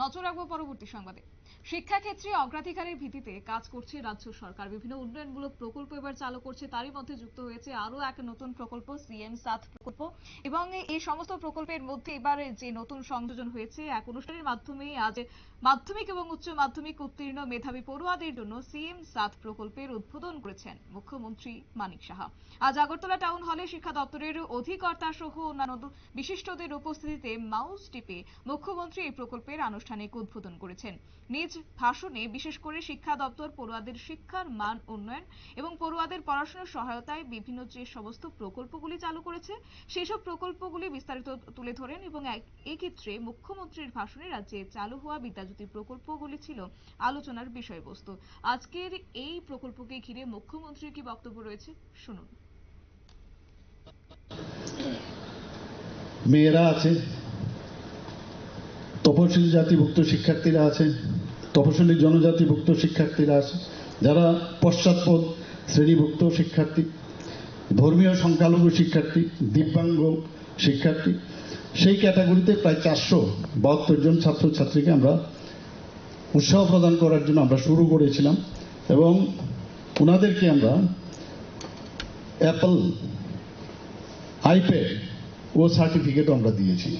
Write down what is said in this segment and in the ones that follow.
নজর রাখব পরবর্তী সংবাদে। শিক্ষাক্ষেত্রে অগ্রাধিকারের ভিত্তিতে কাজ করছে রাজ্য সরকার। বিভিন্ন উন্নয়নমূলক প্রকল্প এবার চালু করছে, তারই মধ্যে যুক্ত হয়েছে আরও এক নতুন প্রকল্প, সিএম সাত প্রকল্প। এবং এই সমস্ত প্রকল্পের মধ্যে এবার যে নতুন সংযোজন হয়েছে, এক অনুষ্ঠানের মাধ্যমে আজ মাধ্যমিক এবং উচ্চ মাধ্যমিক উত্তীর্ণ মেধাবী পড়ুয়াদের জন্য সিএম সাত প্রকল্পের উদ্বোধন করেছেন মুখ্যমন্ত্রী মানিক সাহা। আজ আগরতলা টাউন হলে শিক্ষা দপ্তরের অধিকর্তা সহ অন্যান্য বিশিষ্টদের উপস্থিতিতে মাউস টিপে মুখ্যমন্ত্রী এই প্রকল্পের আনুষ্ঠানিক উদ্বোধন করেছেন। নিজ ভাষণে বিশেষ করে শিক্ষা দপ্তর, পড়ুয়াদের শিক্ষার মান উন্নয়ন এবং পড়ুয়াদের পড়াশোনার সহায়তায় বিভিন্ন যে সমস্ত প্রকল্পগুলি চালু করেছে সেসব প্রকল্পগুলি বিস্তারিত তুলে ধরেন এবং এক- এক্ষেত্রে মুখ্যমন্ত্রীর ভাষণে রাজ্যে চালু হওয়া বিদ্যাজ্যোতি প্রকল্পগুলি ছিল আলোচনার বিষয়বস্তু। আজকের এই প্রকল্পকে ঘিরে মুখ্যমন্ত্রীর কি বক্তব্য রয়েছে? শুনুন। মেয়েরা আছে। তপশিলি জাতিভুক্ত শিক্ষার্থীরা আছে তপশিলি জনজাতিভুক্ত শিক্ষার্থীরা আছে যারা পশ্চাৎপদ শ্রেণীভুক্ত শিক্ষার্থী, ধর্মীয় সংখ্যালঘু শিক্ষার্থী, দিব্যাঙ্গ শিক্ষার্থী, সেই ক্যাটাগরিতে প্রায় চারশো বাহাত্তর জন ছাত্রছাত্রীকে আমরা উৎসাহ প্রদান করার জন্য আমরা শুরু করেছিলাম এবং ওনাদেরকে আমরা অ্যাপল আইপ্যাড ও সার্টিফিকেট আমরা দিয়েছি।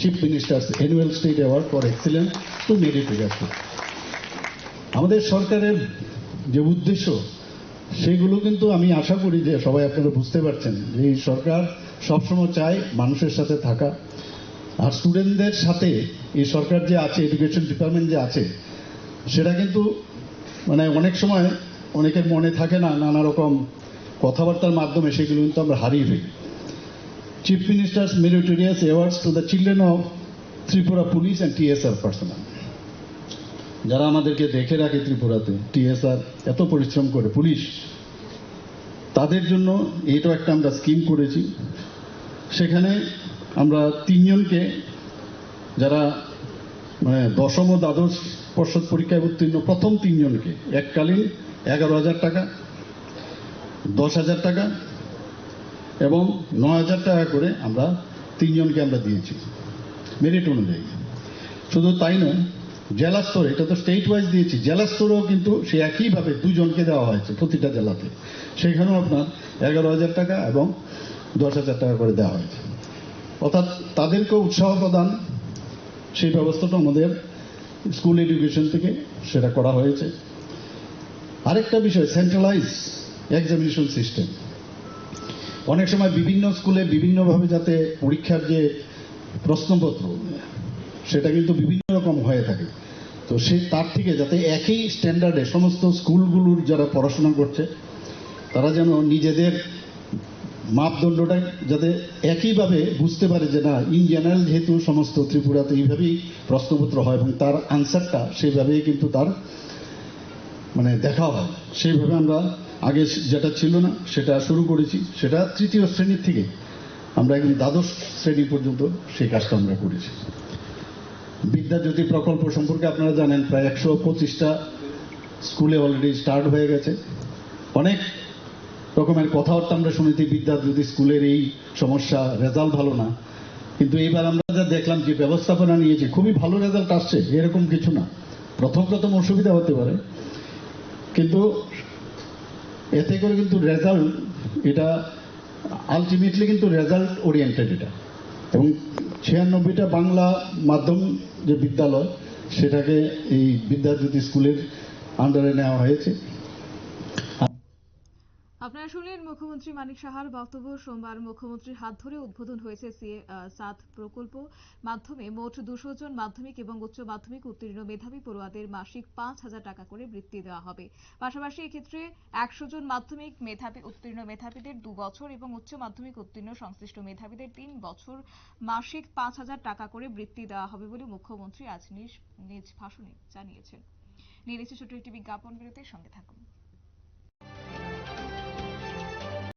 Chief minister's annual state award for excellence to meritorious আমাদের সরকারের যে উদ্দেশ্য, সেগুলো কিন্তু আমি আশা করি যে সবাই আপনারা বুঝতে পারছেন যে এই সরকার সবসময় চায় মানুষের সাথে থাকা। আর স্টুডেন্টদের সাথে এই সরকার যে আছে এডুকেশন ডিপার্টমেন্ট যে আছে, সেটা কিন্তু মানে অনেক সময় অনেকের মনে থাকে না, নানা রকম কথাবার্তার মাধ্যমে সেগুলো কিন্তু আমরা হারিয়ে ফেলি। Chief Minister's Meritorious Awards to the children of Tripura Police and TSR personnel. যারা আমাদেরকে দেখে রাখে ত্রিপুরাতে টিএসআর এত পরিশ্রম করে, পুলিশ, তাদের জন্য এইটাও একটা আমরা স্কিম করেছি সেখানে আমরা তিনজনকে, যারা মানে দশম ও দ্বাদশ পর্ষদ পরীক্ষায় উত্তীর্ণ, প্রথম তিনজনকে, এককালীন এগারো হাজার টাকা, দশ হাজার টাকা এবং ন হাজার টাকা করে আমরা তিনজনকে আমরা দিয়েছি। মেরিট অনুযায়ী। শুধু তাই নয়, জেলা স্তরে, এটা তো স্টেট ওয়াইজ দিয়েছি, জেলা স্তরেও কিন্তু সে একইভাবে দুজনকে দেওয়া হয়েছে প্রতিটা জেলাতে। সেখানেও আপনার এগারো হাজার টাকা এবং দশ হাজার টাকা করে দেওয়া হয়েছে। অর্থাৎ তাদেরকে উৎসাহ প্রদান, সেই ব্যবস্থাটা আমাদের স্কুল এডুকেশন থেকে সেটা করা হয়েছে। আরেকটা বিষয় সেন্ট্রালাইজ এক্সামিনেশন সিস্টেম অনেক সময় বিভিন্ন স্কুলে বিভিন্নভাবে যাতে পরীক্ষার যে প্রশ্নপত্র, সেটা কিন্তু বিভিন্ন রকম হয়ে থাকে। তো সে তার থেকে যাতে একই স্ট্যান্ডার্ডে সমস্ত স্কুলগুলোর যারা পড়াশোনা করছে, তারা যেন নিজেদের মাপদণ্ডটা যাতে একইভাবে বুঝতে পারে যে না ইন জেনারেল যেহেতু সমস্ত ত্রিপুরাতে এইভাবেই প্রশ্নপত্র হয় এবং তার আনসারটা সেইভাবেই কিন্তু তার মানে দেখা হয়। সেইভাবে আমরা আগে যেটা ছিল না, সেটা শুরু করেছি। সেটা তৃতীয় শ্রেণির থেকে। আমরা একদম দ্বাদশ শ্রেণি পর্যন্ত সেই কাজটা আমরা করেছি। বিদ্যাজ্যোতি প্রকল্প সম্পর্কে আপনারা জানেন, প্রায় একশো পঁচিশটা স্কুলে অলরেডি স্টার্ট হয়ে গেছে। অনেক রকমের কথাবার্তা আমরা শুনেছি বিদ্যাজ্যোতি স্কুলের এই সমস্যা রেজাল্ট ভালো না। কিন্তু এইবার আমরা যা দেখলাম যে ব্যবস্থাপনা নিয়েছি খুবই ভালো রেজাল্ট আসছে, এরকম কিছু না। প্রথম প্রথম অসুবিধা হতে পারে। কিন্তু এতে করে কিন্তু রেজাল্ট এটা আলটিমেটলি কিন্তু রেজাল্ট ওরিয়েন্টেড এটা। এবং ছিয়ানব্বইটা বাংলা মাধ্যম যে বিদ্যালয়, সেটাকে এই বিদ্যাজ্যোতি স্কুলের আন্ডারে নেওয়া হয়েছে। আপনারা শুনলেন মুখ্যমন্ত্রী মানিক সাহার বক্তব্য। সোমবার মুখ্যমন্ত্রীর হাত ধরে উদ্বোধন হয়েছে সিএ সাত প্রকল্প মাধ্যমে। মোট দুশো জন মাধ্যমিক এবং উচ্চ মাধ্যমিক উত্তীর্ণ মেধাবী পড়ুয়াদের মাসিক পাঁচ হাজার টাকা করে বৃত্তি দেওয়া হবে। পাশাপাশি এক্ষেত্রে একশো জন মাধ্যমিক মেধাবী, উত্তীর্ণ মেধাবীদের দু বছর এবং উচ্চ মাধ্যমিক উত্তীর্ণ সংশ্লিষ্ট মেধাবীদের তিন বছর মাসিক পাঁচ হাজার টাকা করে বৃত্তি দেওয়া হবে বলে মুখ্যমন্ত্রী আজ নিজ ভাষণে জানিয়েছেন। নিয়ে নিচ্ছে ছোট্ট একটি বিজ্ঞাপন বিরতির সঙ্গে থাকুন।